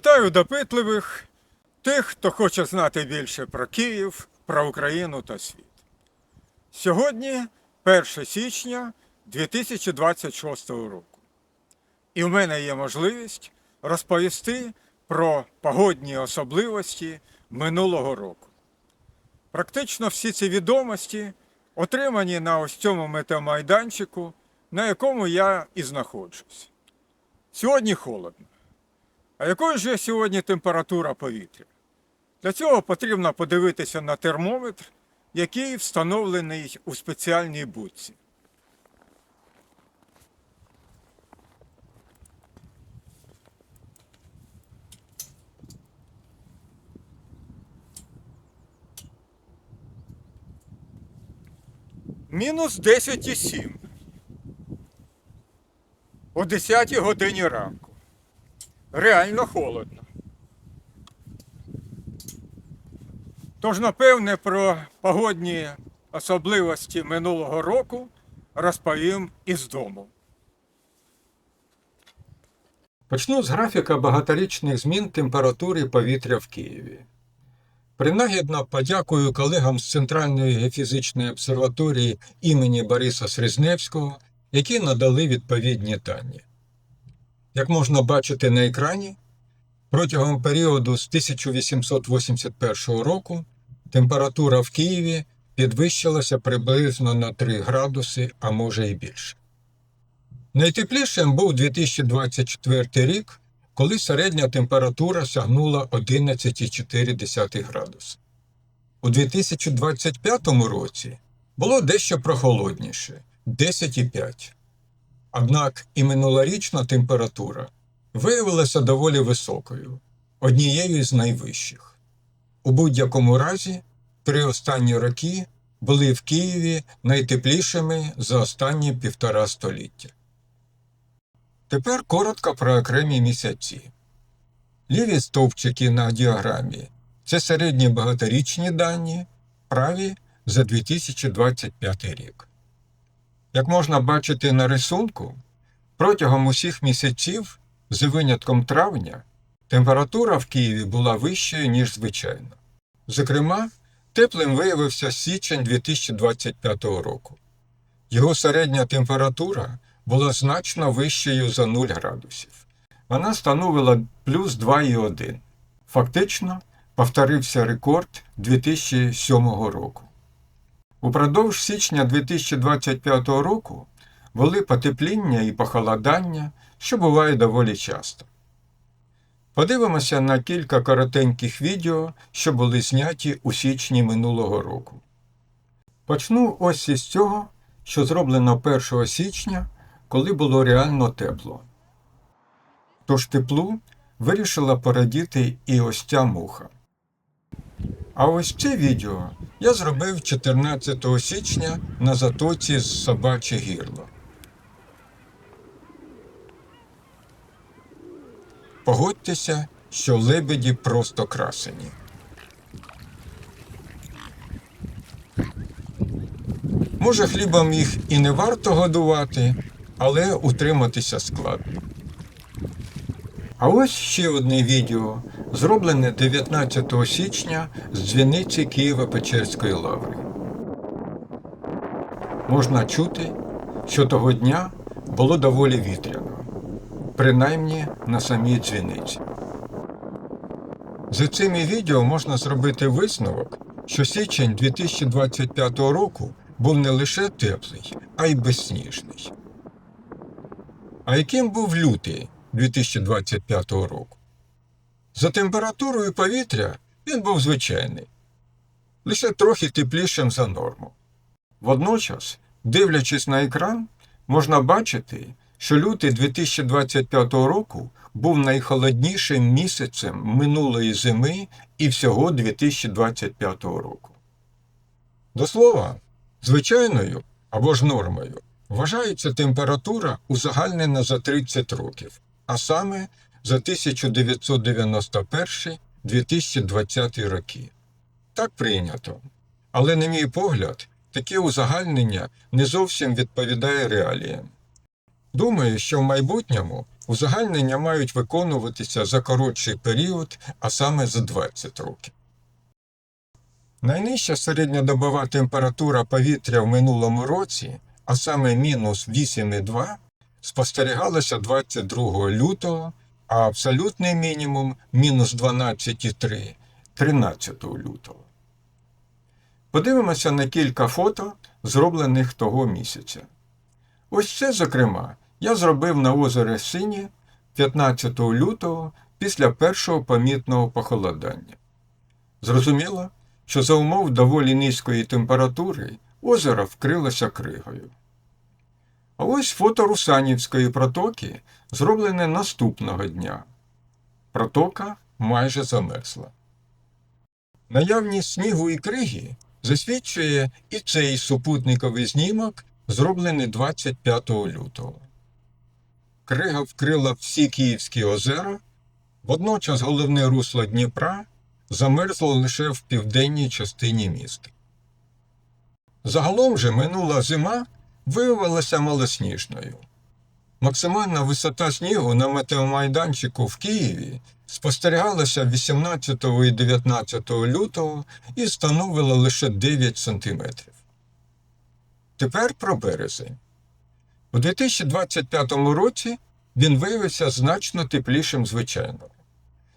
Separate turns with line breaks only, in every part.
Вітаю допитливих, тих, хто хоче знати більше про Київ, про Україну та світ. Сьогодні 1 січня 2026 року. І в мене є можливість розповісти про погодні особливості минулого року. Практично всі ці відомості отримані на ось цьому метеомайданчику, на якому я і знаходжусь. Сьогодні холодно. А якою ж є сьогодні температура повітря? Для цього потрібно подивитися на термометр, який встановлений у спеціальній будці. Мінус 10,7 о 10 годині ранку. Реально холодно. Тож, напевне, про погодні особливості минулого року розповім із дому.
Почну з графіка багаторічних змін температури повітря в Києві. Принагідно подякую колегам з Центральної геофізичної обсерваторії імені Бориса Сризневського, які надали відповідні дані. Як можна бачити на екрані, протягом періоду з 1881 року температура в Києві підвищилася приблизно на 3 градуси, а може і більше. Найтеплішим був 2024 рік, коли середня температура сягнула 11,4 градуса. У 2025 році було дещо прохолодніше 10,5. Однак і минулорічна температура виявилася доволі високою, однією з найвищих. У будь-якому разі, три останні роки були в Києві найтеплішими за останні півтора століття. Тепер коротко про окремі місяці. Ліві стовпчики на діаграмі це середні багаторічні дані, праві за 2025 рік. Як можна бачити на рисунку, протягом усіх місяців, з винятком травня, температура в Києві була вищою, ніж звичайно. Зокрема, теплим виявився січень 2025 року. Його середня температура була значно вищою за 0 градусів. Вона становила плюс 2,1. Фактично, повторився рекорд 2007 року. Упродовж січня 2025 року були потепління і похолодання, що буває доволі часто. Подивимося на кілька коротеньких відео, що були зняті у січні минулого року. Почну ось із цього, що зроблено 1 січня, коли було реально тепло. Тож теплу вирішила порадіти і ось ця муха. А ось це відео я зробив 14 січня на затоці з собаче гірло. Погодьтеся, що лебеді просто красені. Може, хлібом їх і не варто годувати, але утриматися складно. А ось ще одне відео, зроблене 19 січня з дзвіниці Києво-Печерської лаври. Можна чути, що того дня було доволі вітряно, принаймні на самій дзвіниці. За цими відео можна зробити висновок, що січень 2025 року був не лише теплий, а й безсніжний. А яким був лютий 2025 року? За температурою повітря він був звичайний, лише трохи теплішим за норму. Водночас, дивлячись на екран, можна бачити, що лютий 2025 року був найхолоднішим місяцем минулої зими і всього 2025 року. До слова, звичайною або ж нормою вважається температура узагальнена за 30 років, а саме за 1991-2020 роки. Так прийнято. Але, на мій погляд, таке узагальнення не зовсім відповідає реаліям. Думаю, що в майбутньому узагальнення мають виконуватися за коротший період, а саме за 20 років. Найнижча середньодобова температура повітря в минулому році, а саме мінус 8,2, спостерігалася 22 лютого, а абсолютний мінімум мінус 12,3 13 лютого. Подивимося на кілька фото, зроблених того місяця. Ось це, зокрема, я зробив на озері Сині 15 лютого після першого помітного похолодання. Зрозуміло, що за умов доволі низької температури озеро вкрилося кригою. А ось фото Русанівської протоки зроблене наступного дня. Протока майже замерзла. Наявність снігу і криги засвідчує і цей супутниковий знімок, зроблений 25 лютого. Крига вкрила всі Київські озера, водночас головне русло Дніпра замерзло лише в південній частині міста. Загалом же минула зима виявилася малосніжною. Максимальна висота снігу на метеомайданчику в Києві спостерігалася 18 і 19 лютого і становила лише 9 сантиметрів. Тепер про березень. У 2025 році він виявився значно теплішим звичайного.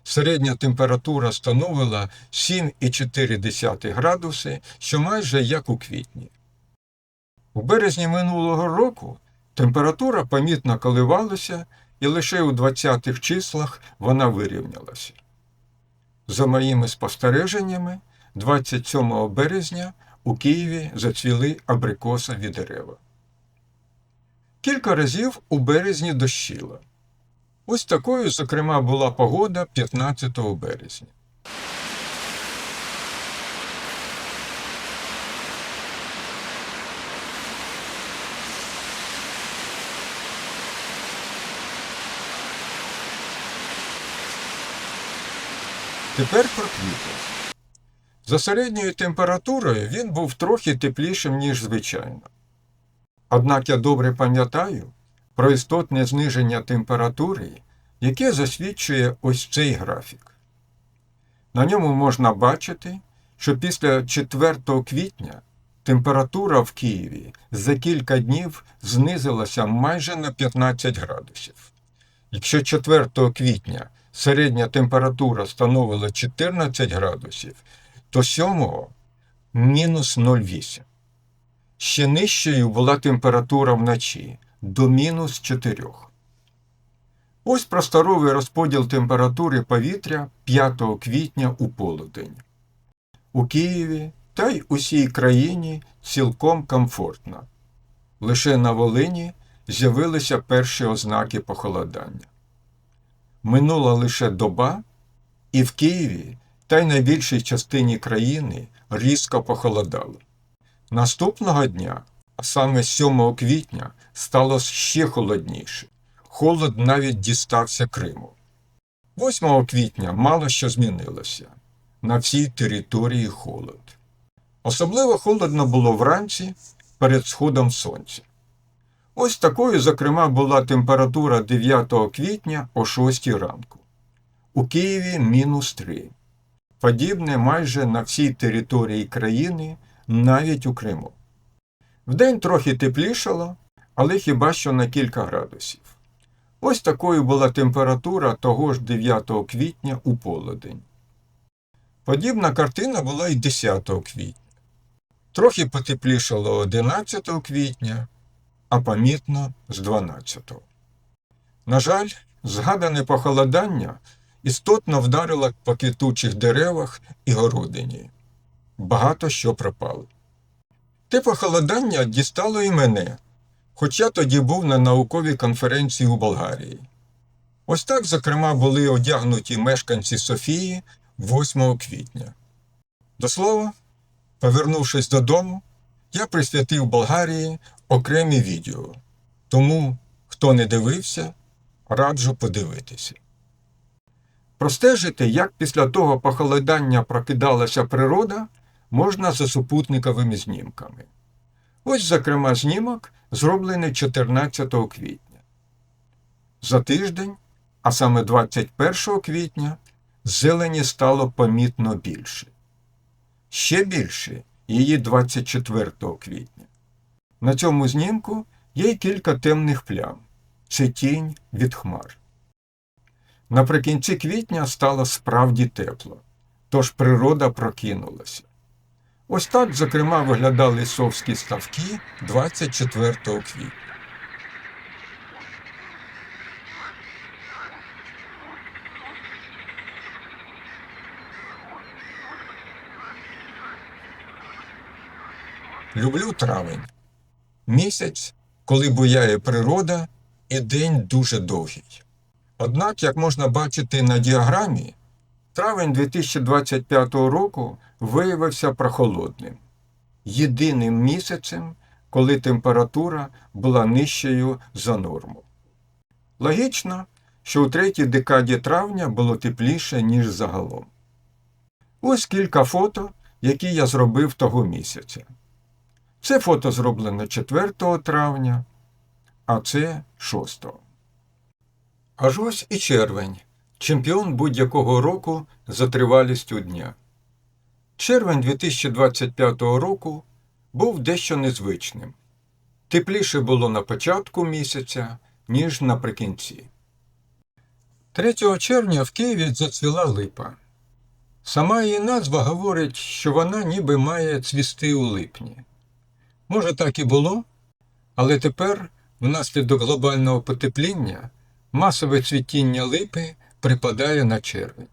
Середня температура становила 7,4 градуси, що майже як у квітні. У березні минулого року температура помітно коливалася, і лише у 20-х числах вона вирівнялася. За моїми спостереженнями, 27 березня у Києві зацвіли абрикосові дерева. Кілька разів у березні дощило. Ось такою, зокрема, була погода 15 березня. Тепер про квітень. За середньою температурою він був трохи теплішим, ніж звичайно. Однак я добре пам'ятаю про істотне зниження температури, яке засвідчує ось цей графік. На ньому можна бачити, що після 4 квітня температура в Києві за кілька днів знизилася майже на 15 градусів. Якщо 4 квітня середня температура становила 14 градусів, то 7 мінус 0,8. Ще нижчою була температура вночі до мінус 4. Ось просторовий розподіл температури повітря 5 квітня у полудень. У Києві та й усій країні цілком комфортно. Лише на Волині з'явилися перші ознаки похолодання. Минула лише доба, і в Києві та й найбільшій частині країни різко похолодало. Наступного дня, а саме 7 квітня, стало ще холодніше. Холод навіть дістався Криму. 8 квітня мало що змінилося. На всій території холод. Особливо холодно було вранці перед сходом сонця. Ось такою, зокрема, була температура 9 квітня о 6 ранку. У Києві мінус 3. Подібне майже на всій території країни, навіть у Криму. Вдень трохи теплішало, але хіба що на кілька градусів. Ось такою була температура того ж 9 квітня у полудень. Подібна картина була й 10 квітня. Трохи потеплішало 11 квітня, а помітно з 12. На жаль, згадане похолодання істотно вдарило по квітучих деревах і городині. Багато що пропало. Те похолодання дістало і мене, хоч я тоді був на науковій конференції у Болгарії. Ось так, зокрема, були одягнуті мешканці Софії 8 квітня. До слова, повернувшись додому, я присвятив Болгарії окремі відео. Тому, хто не дивився, раджу подивитися. Простежити, як після того похолодання прокидалася природа, можна за супутниковими знімками. Ось, зокрема, знімок, зроблений 14 квітня. За тиждень, а саме 21 квітня, зелені стало помітно більше. Ще більше її 24 квітня. На цьому знімку є й кілька темних плям. Це тінь від хмар. Наприкінці квітня стало справді тепло, тож природа прокинулася. Ось так, зокрема, виглядали совські ставки 24 квітня. Люблю травень. Місяць, коли буяє природа, і день дуже довгий. Однак, як можна бачити на діаграмі, травень 2025 року виявився прохолодним, єдиним місяцем, коли температура була нижчою за норму. Логічно, що у третій декаді травня було тепліше, ніж загалом. Ось кілька фото, які я зробив того місяця. Це фото зроблено 4 травня, а це 6. Аж ось і червень, чемпіон будь-якого року за тривалістю дня. Червень 2025 року був дещо незвичним. Тепліше було на початку місяця, ніж наприкінці. 3 червня в Києві зацвіла липа. Сама її назва говорить, що вона ніби має цвісти у липні. Може, так і було, але тепер, внаслідок глобального потепління, масове цвітіння липи припадає на червень.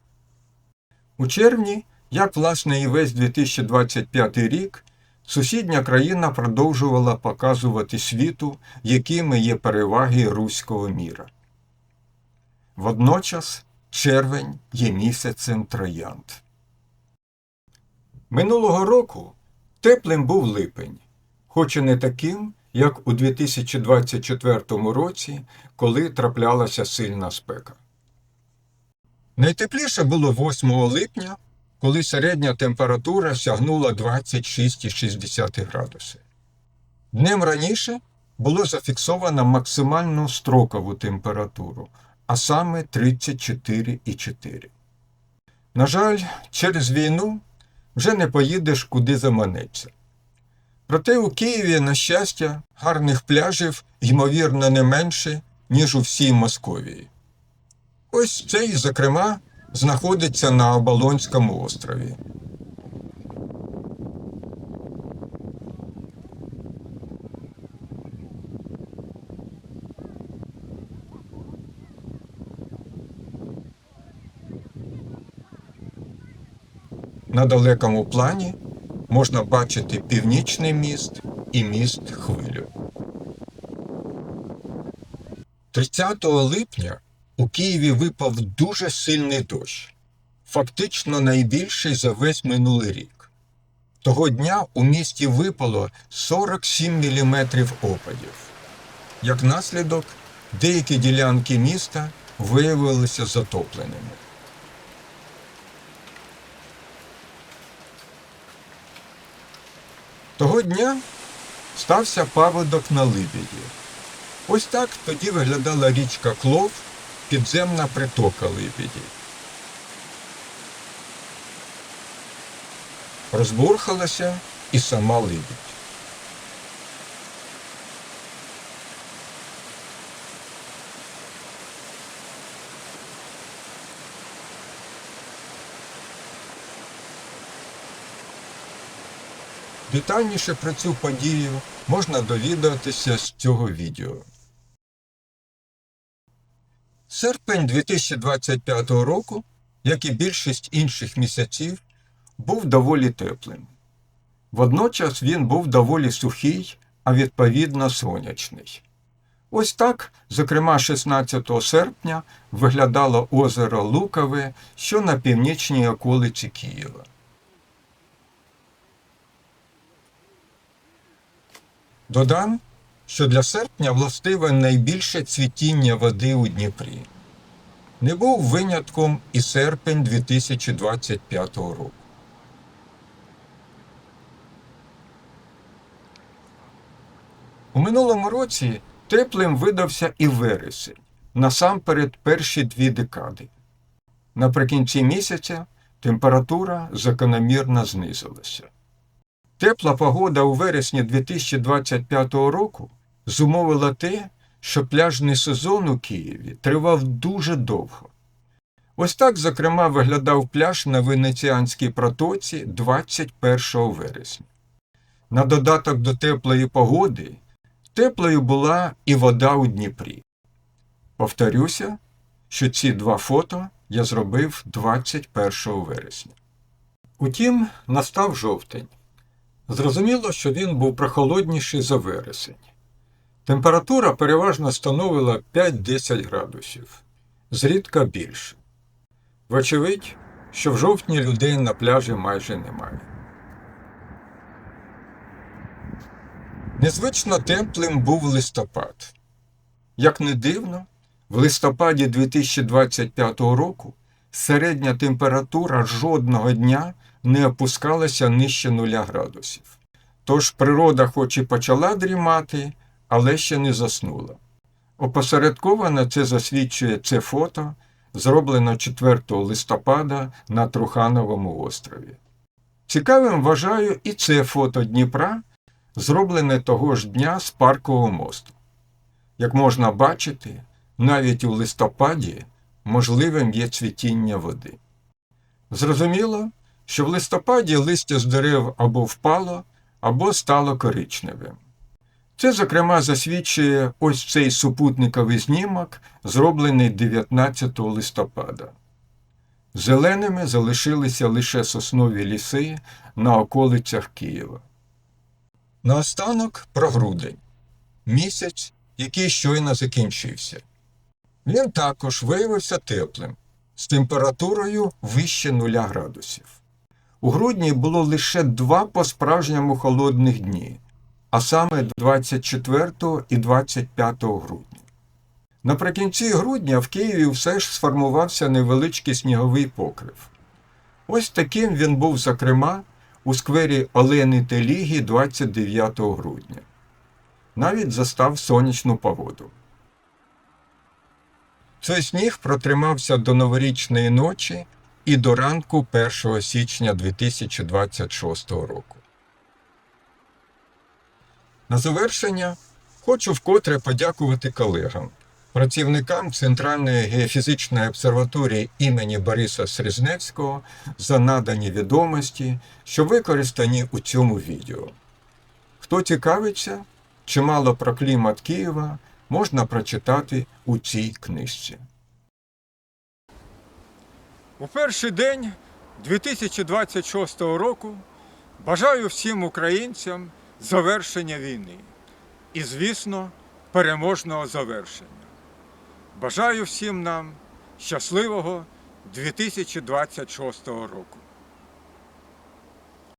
У червні, як власне і весь 2025 рік, сусідня країна продовжувала показувати світу, якими є переваги руського міра. Водночас червень є місяцем троянд. Минулого року теплим був липень, хоч і не таким, як у 2024 році, коли траплялася сильна спека. Найтепліше було 8 липня, коли середня температура сягнула 26,6 градуси. Днем раніше було зафіксовано максимальну строкову температуру, а саме 34,4. На жаль, через війну вже не поїдеш куди заманеться. Проте у Києві, на щастя, гарних пляжів, ймовірно, не менше, ніж у всій Московії. Ось цей, зокрема, знаходиться на Оболонському острові. На далекому плані можна бачити північний міст і міст хвилю. 30 липня у Києві випав дуже сильний дощ, фактично найбільший за весь минулий рік. Того дня у місті випало 47 мм опадів. Як наслідок, деякі ділянки міста виявилися затопленими. Того дня стався паводок на Либіді. Ось так тоді виглядала річка Клов, підземна притока Либіді. Розбурхалася і сама Либідь. Детальніше про цю подію можна довідатися з цього відео. Серпень 2025 року, як і більшість інших місяців, був доволі теплим. Водночас він був доволі сухий, а відповідно сонячний. Ось так, зокрема, 16 серпня виглядало озеро Лукове, що на північній околиці Києва. Додам, що для серпня властиве найбільше цвітіння води у Дніпрі. Не був винятком і серпень 2025 року. У минулому році теплим видався і вересень, насамперед перші дві декади. Наприкінці місяця температура закономірно знизилася. Тепла погода у вересні 2025 року зумовила те, що пляжний сезон у Києві тривав дуже довго. Ось так, зокрема, виглядав пляж на Венеціанській протоці 21 вересня. На додаток до теплої погоди, теплою була і вода у Дніпрі. Повторюся, що ці два фото я зробив 21 вересня. Утім, настав жовтень. Зрозуміло, що він був прохолодніший за вересень. Температура переважно становила 5-10 градусів, зрідка більше. Вочевидь, що в жовтні людей на пляжі майже немає. Незвично теплим був листопад. Як не дивно, в листопаді 2025 року середня температура жодного дня не опускалася нижче нуля градусів. Тож природа хоч і почала дрімати, але ще не заснула. Опосередковано це засвідчує це фото, зроблено 4 листопада на Трухановому острові. Цікавим вважаю і це фото Дніпра, зроблене того ж дня з паркового мосту. Як можна бачити, навіть у листопаді можливим є цвітіння води. Зрозуміло, що в листопаді листя з дерев або впало, або стало коричневим. Це, зокрема, засвідчує ось цей супутниковий знімок, зроблений 19 листопада. Зеленими залишилися лише соснові ліси на околицях Києва. Наостанок про грудень місяць, який щойно закінчився. Він також виявився теплим, з температурою вище нуля градусів. У грудні було лише два по-справжньому холодних дні, а саме 24 і 25 грудня. Наприкінці грудня в Києві все ж сформувався невеличкий сніговий покрив. Ось таким він був, зокрема, у сквері Олени Телігі 29 грудня. Навіть застав сонячну погоду. Цей сніг протримався до новорічної ночі і до ранку 1 січня 2026 року. На завершення хочу вкотре подякувати колегам, працівникам Центральної геофізичної обсерваторії імені Бориса Срізневського за надані відомості, що використані у цьому відео. Хто цікавиться, чимало про клімат Києва можна прочитати у цій книжці.
У перший день 2026 року бажаю всім українцям завершення війни і, звісно, переможного завершення. Бажаю всім нам щасливого 2026 року.